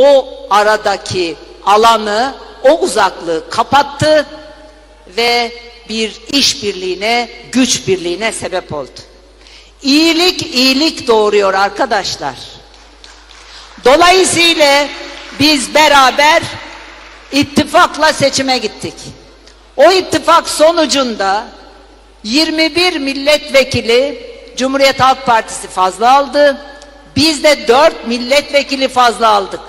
o aradaki alanı, o uzaklığı kapattı ve bir işbirliğine, güç birliğine sebep oldu. İyilik iyilik doğuruyor arkadaşlar. Dolayısıyla biz beraber ittifakla seçime gittik. O ittifak sonucunda 21 milletvekili Cumhuriyet Halk Partisi fazla aldı. Biz de 4 milletvekili fazla aldık.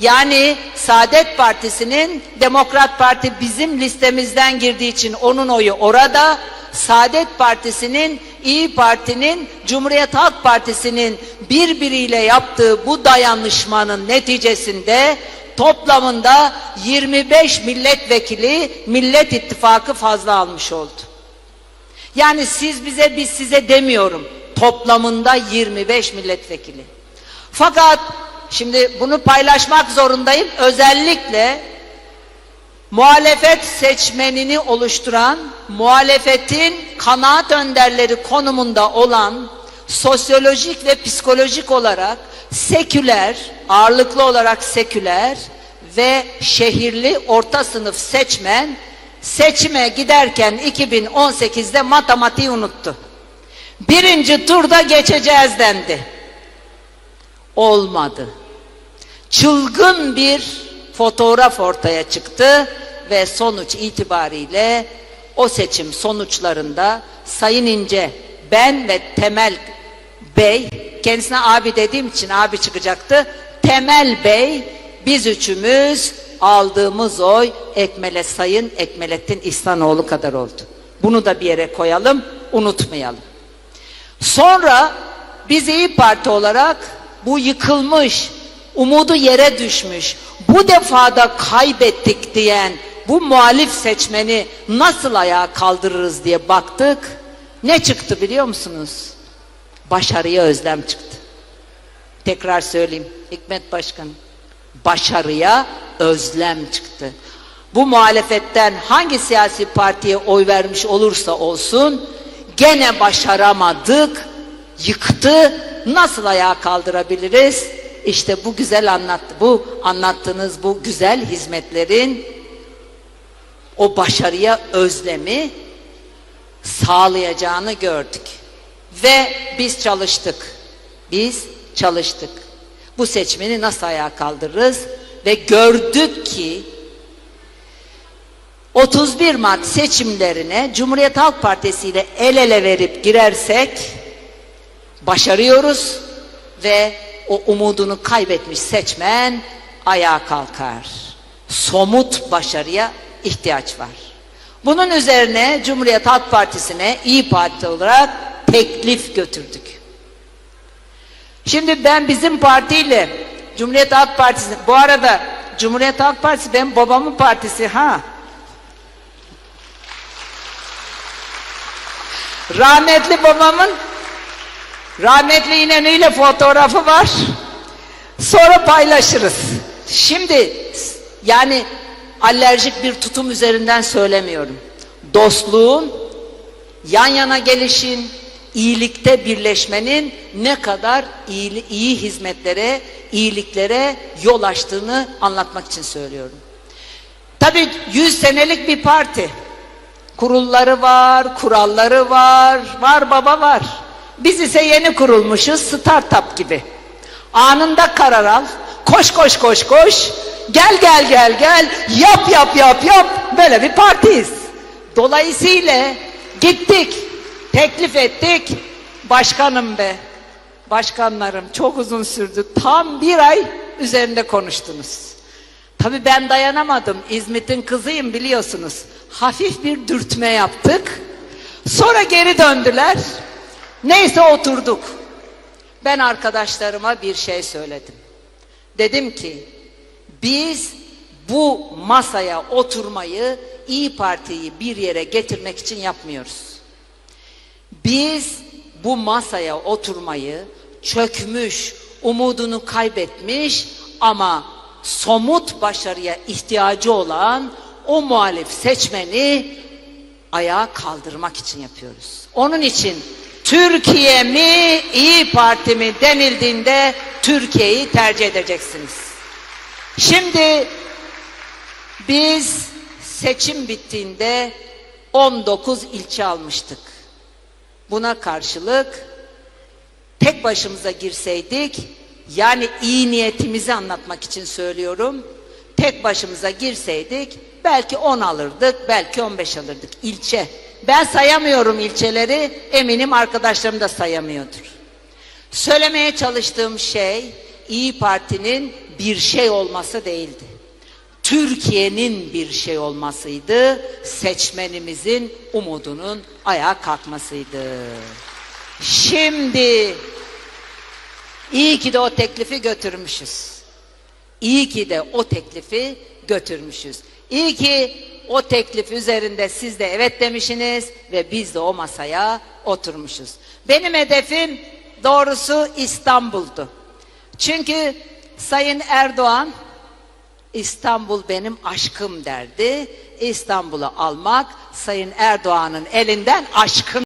Yani Saadet Partisi'nin Demokrat Parti bizim listemizden girdiği için onun oyu orada. Saadet Partisi'nin İyi Parti'nin Cumhuriyet Halk Partisi'nin birbiriyle yaptığı bu dayanışmanın neticesinde toplamında 25 milletvekili Millet İttifakı fazla almış oldu. Yani siz bize biz size demiyorum. Toplamında 25 milletvekili. Fakat şimdi bunu paylaşmak zorundayım. Özellikle muhalefet seçmenini oluşturan, muhalefetin kanaat önderleri konumunda olan sosyolojik ve psikolojik olarak seküler, ağırlıklı olarak seküler ve şehirli orta sınıf seçmen seçime giderken 2018'de matematiği unuttu. Birinci turda geçeceğiz dendi. Olmadı. Çılgın bir fotoğraf ortaya çıktı ve sonuç itibariyle o seçim sonuçlarında Sayın İnce, ben ve Temel Bey, kendisine abi dediğim için abi çıkacaktı. Temel Bey, biz üçümüz aldığımız oy Ekmele Sayın Ekmelettin İhsanoğlu kadar oldu. Bunu da bir yere koyalım, unutmayalım. Sonra biz İyi Parti olarak bu yıkılmış, umudu yere düşmüş, bu defada kaybettik diyen bu muhalif seçmeni nasıl ayağa kaldırırız diye baktık. Ne çıktı biliyor musunuz? Başarıya özlem çıktı. Tekrar söyleyeyim Hikmet Başkanım. Başarıya özlem çıktı. Bu muhalefetten hangi siyasi partiye oy vermiş olursa olsun gene başaramadık, yıktı. Nasıl ayağa kaldırabiliriz? İşte bu güzel anlattı. Bu anlattığınız bu güzel hizmetlerin o başarıya özlemi sağlayacağını gördük. Ve biz çalıştık. Biz çalıştık. Bu seçmeni nasıl ayağa kaldırırız? Ve gördük ki 31 Mart seçimlerine Cumhuriyet Halk Partisi ile el ele verip girersek başarıyoruz ve o umudunu kaybetmiş seçmen ayağa kalkar. Somut başarıya ihtiyaç var. Bunun üzerine Cumhuriyet Halk Partisi'ne İyi Parti olarak teklif götürdük. Şimdi ben bizim partiyle Cumhuriyet Halk Partisi bu arada Cumhuriyet Halk Partisi benim babamın partisi ha. Rahmetli babamın rahmetli İnönü'yle fotoğrafı var. Sonra paylaşırız. Şimdi yani alerjik bir tutum üzerinden söylemiyorum. Dostluğun, yan yana gelişin, iyilikte birleşmenin ne kadar iyi, iyi hizmetlere, iyiliklere yol açtığını anlatmak için söylüyorum. Tabii 100 senelik bir parti. Kurulları var, kuralları var, var baba var. Biz ise yeni kurulmuşuz, startup gibi. Anında karar al, koş koş koş koş, gel gel gel gel, yap yap yap yap, böyle bir partiyiz. Dolayısıyla gittik, teklif ettik, başkanım be, başkanlarım çok uzun sürdü, tam bir ay üzerinde konuştunuz. Tabii ben dayanamadım, İzmit'in kızıyım biliyorsunuz. Hafif bir dürtme yaptık, sonra geri döndüler, neyse oturduk. Ben arkadaşlarıma bir şey söyledim. Dedim ki biz bu masaya oturmayı İyi Parti'yi bir yere getirmek için yapmıyoruz. Biz bu masaya oturmayı çökmüş, umudunu kaybetmiş ama somut başarıya ihtiyacı olan o muhalif seçmeni ayağa kaldırmak için yapıyoruz. Onun için Türkiye mi, İyi Parti mi denildiğinde Türkiye'yi tercih edeceksiniz. Şimdi biz seçim bittiğinde 19 ilçe almıştık. Buna karşılık tek başımıza girseydik yani iyi niyetimizi anlatmak için söylüyorum. Tek başımıza girseydik belki 10 alırdık, belki 15 alırdık ilçe. Ben sayamıyorum ilçeleri, eminim arkadaşlarım da sayamıyordur. Söylemeye çalıştığım şey İyi Parti'nin bir şey olması değildi. Türkiye'nin bir şey olmasıydı. Seçmenimizin umudunun ayağa kalkmasıydı. Şimdi iyi ki de o teklifi götürmüşüz. İyi ki de o teklifi götürmüşüz. İyi ki o teklif üzerinde siz de evet demişsiniz ve biz de o masaya oturmuşuz. Benim hedefim doğrusu İstanbul'du. Çünkü Sayın Erdoğan İstanbul benim aşkım derdi. İstanbul'u almak Sayın Erdoğan'ın elinden aşkın